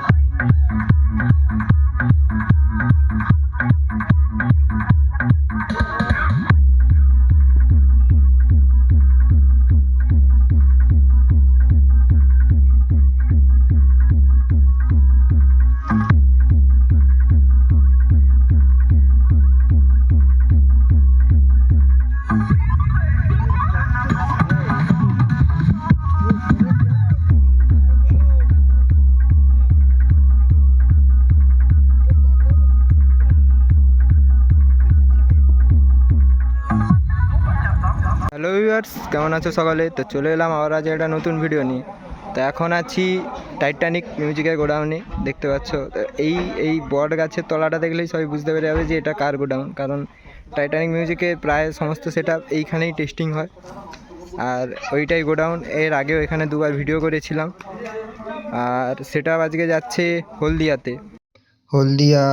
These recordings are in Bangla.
come. হ্যালো ভিউয়ার্স কেমন আছো সকালে? তো চলে এলাম আবার আজ একটা নতুন ভিডিও নিয়ে। তো এখন আছি টাইটানিক মিউজিকের গোডাউনে দেখতে পাচ্ছ? তো এই এই বট গাছের তলাটা দেখলেই সবাই বুঝতে পেরে যাবে যে এটা কার গোডাউন কারণ টাইটানিক মিউজিকে প্রায় সমস্ত সেট এইখানেই টেস্টিং হয়। আর ওইটাই গোডাউন এর আগেও এখানে দুবার ভিডিও করেছিলাম। আর সেটা আজকে যাচ্ছে হলদিয়াতে। হলদিয়া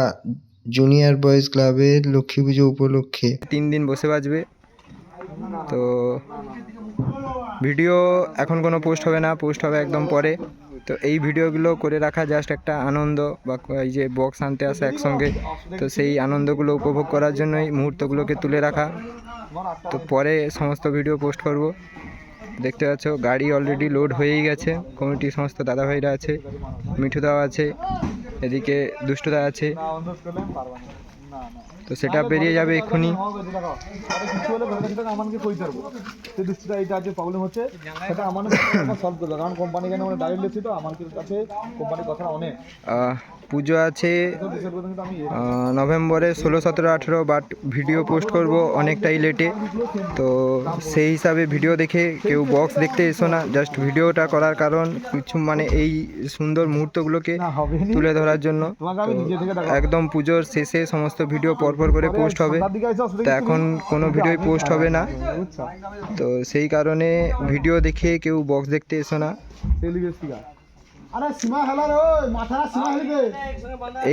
জুনিয়র বয়েজ ক্লাবের লক্ষ্মী পুজো উপলক্ষে। তিন দিন বসে বাজবে। তো ভিডিও এখন কোনো পোস্ট হবে না পোস্ট হবে একদম পরে। তো এই ভিডিওগুলো করে রাখা জাস্ট একটা আনন্দ বা এই যে বক্স আনতে আসা একসঙ্গে। তো সেই আনন্দগুলো উপভোগ করার জন্যই মুহূর্তগুলোকে তুলে রাখা। তো পরে সমস্ত ভিডিও পোস্ট করব। দেখতে পাচ্ছ, গাড়ি অলরেডি লোড হয়েই গেছে। কমিটির সমস্ত দাদাভাইরা আছে, মিঠুদাও আছে, এদিকে দুষ্টুদা আছে। তো সেটা বেরিয়ে যাবে এক্ষুনি। আরে কিছু হলে ঘরের কাছে আমাকে কই পারব সেই দৃষ্টিটা এটা যে প্রবলেম হচ্ছে সেটা আমার সলভ করবে কারণ কোম্পানি কেন ডাইরেক্ট লেছি তো আমার কাছে কোম্পানির কথা অনেক পুজো আছে নভেম্বরে ষোলো সতেরো আঠেরো বাট ভিডিও পোস্ট করব অনেকটাই লেটে তো সেই হিসাবে ভিডিও দেখে কেউ বক্স দেখতে এসো না জাস্ট ভিডিওটা করার কারণ কিছু মানে এই সুন্দর মুহূর্তগুলোকে তুলে ধরার জন্য। একদম পুজোর শেষে সমস্ত ভিডিও পরপর করে পোস্ট হবে। তো এখন কোনো ভিডিওই পোস্ট হবে না। তো সেই কারণে ভিডিও দেখে কেউ বক্স দেখতে এসো না।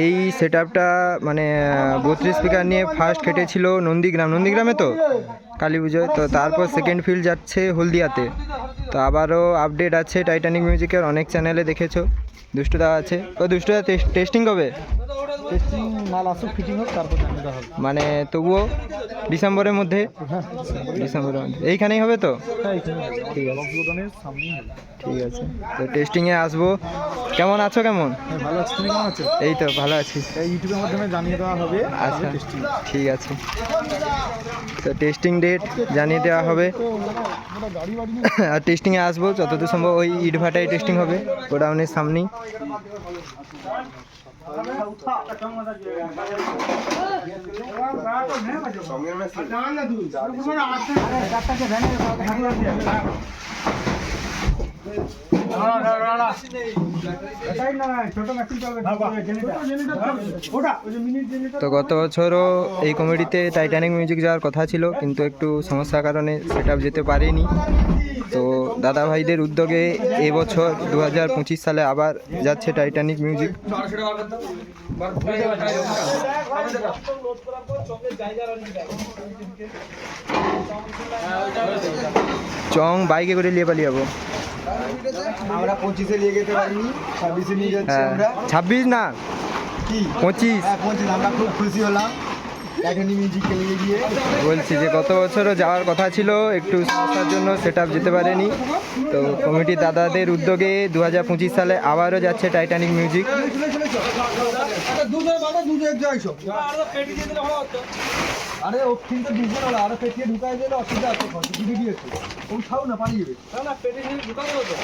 এই সেট আপটা মানে বত্রিশ স্পিকার নিয়ে ফার্স্ট কেটেছিল নন্দীগ্রাম। নন্দীগ্রামে তো? কালী পুজোয়। তো তারপর সেকেন্ড ফিল্ড যাচ্ছে হলদিয়াতে। তো আবারও আপডেট আছে টাইটানিক মিউজিকের অনেক চ্যানেলে দেখেছ। দুষ্টুদা আছে। ও দুষ্টুদা টেস্টিং কবে? টেস্টিং মাল আসুক ফিটিং হোক তারপর জানিয়ে হবে। মানে তবুও ডিসেম্বরের মধ্যে? হ্যাঁ ডিসেম্বরের মধ্যে। এইখানেই হবে তো? হ্যাঁ ঠিক আছে। ঠিক তো টেস্টিংয়ে আসব। কেমন আছো কেমন? হ্যাঁ, ভালো আছে। তুমি কেমন আছো? এই তো ভালো আছি। এই ইউটিউবের মাধ্যমে জানিয়ে দেওয়া হবে আচ্ছা। ঠিক আছে। তো টেস্টিং ডেট জানিয়ে দেওয়া হবে। আর টেস্টিংয়ে আসব যতদূর সম্ভব ওই ইটভাটাই টেস্টিং হবে গোডাউনের সামনেই। তো গত বছরও এই কমিটিতে টাইটানিক মিউজিক যাওয়ার কথা ছিল, কিন্তু একটু সমস্যার কারণে সেটা যেতে পারিনি। তো দাদা ভাইদের উদ্যোগে এবছর দু হাজার পঁচিশ সালে আবার যাচ্ছে টাইটানিক মিউজিক চং বাইকে করে নিয়ে পালিয়ে যাব। আমরা পঁচিশে নিয়ে যেতে পারিনি ছাব্বিশে নিয়ে যাচ্ছি হ্যাঁ। আমরা। ছাব্বিশ না কি? পঁচিশ। হ্যাঁ পঁচিশ। আমরা খুব খুশি হলাম। বলছি যে গত বছরও যাওয়ার কথা ছিল একটু সমস্যার জন্য সেটা যেতে পারেনি। তো কমিটির দাদাদের উদ্যোগে দু হাজার পঁচিশ সালে আবারও যাচ্ছে টাইটানিক মিউজিক আরে ও কিন্তু দুজন হলো আরও পেটিয়ে ঢুকাই দিলে অসুবিধা আছে খরচ দিদি দিয়েছে। ও খাও না পালিয়ে যাবে। না না পেটে নিয়ে ঢুকাই দেবো তো।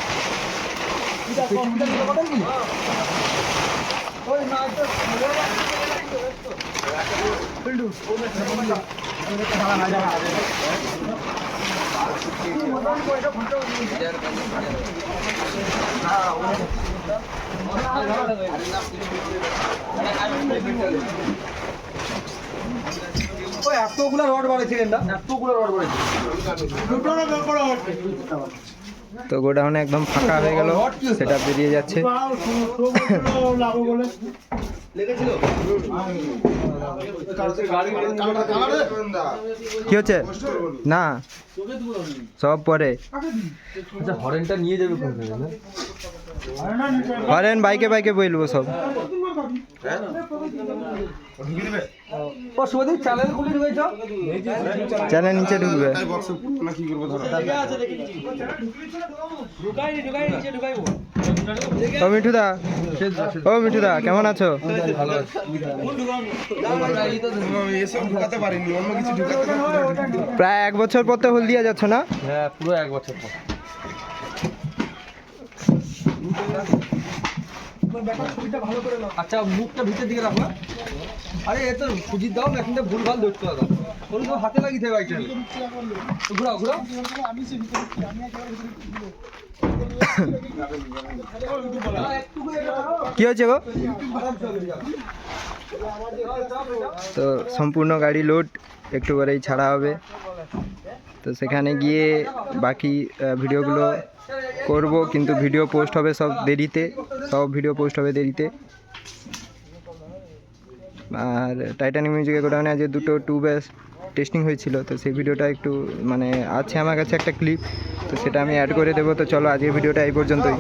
ওই না তো পিন্টু ওই এতগুলো রড বাড়াইছিলেন না? এতগুলো রড বাড়াইছিলেন তো গোডাউনে একদম ফাঁকা হয়ে গেল সেটা বেরিয়ে যাচ্ছে। কি হচ্ছে? না। সব পরে। হরেনটা নিয়ে যাবে হরেন বাইকে বাইকে বলব সব। ও শুভদীপ চ্যানেল খুলে চ্যানেল নিচে ঢুকবে। ও মিঠুদা ও মিঠুদা, কেমন আছো? প্রায় এক বছর পর তো হলদিয়া যাচ্ছ না? হ্যাঁ পুরো এক বছর পর আচ্ছা মুখটা ভিতর দিকে রাখো আরে, এ তো সুজিত দাও, না এখন তো হাতে ঘুরাও ঘুরাও। কি হয়েছে গো? তো সম্পূর্ণ গাড়ি লোড একটু পরেই ছাড়া হবে। তো সেখানে গিয়ে বাকি ভিডিওগুলো করব, কিন্তু ভিডিও পোস্ট হবে সব দেরিতে, সব ভিডিও পোস্ট হবে দেরিতে। আর টাইটানিক মিউজিকের গোডাউনে আজকে দুটো টু ব্যাস টেস্টিং হয়েছিল, তো সেই ভিডিওটা একটু মানে আছে আমার কাছে একটা ক্লিপ তো সেটা আমি অ্যাড করে দেবো, তো চলো আজকের ভিডিওটা এই পর্যন্তই।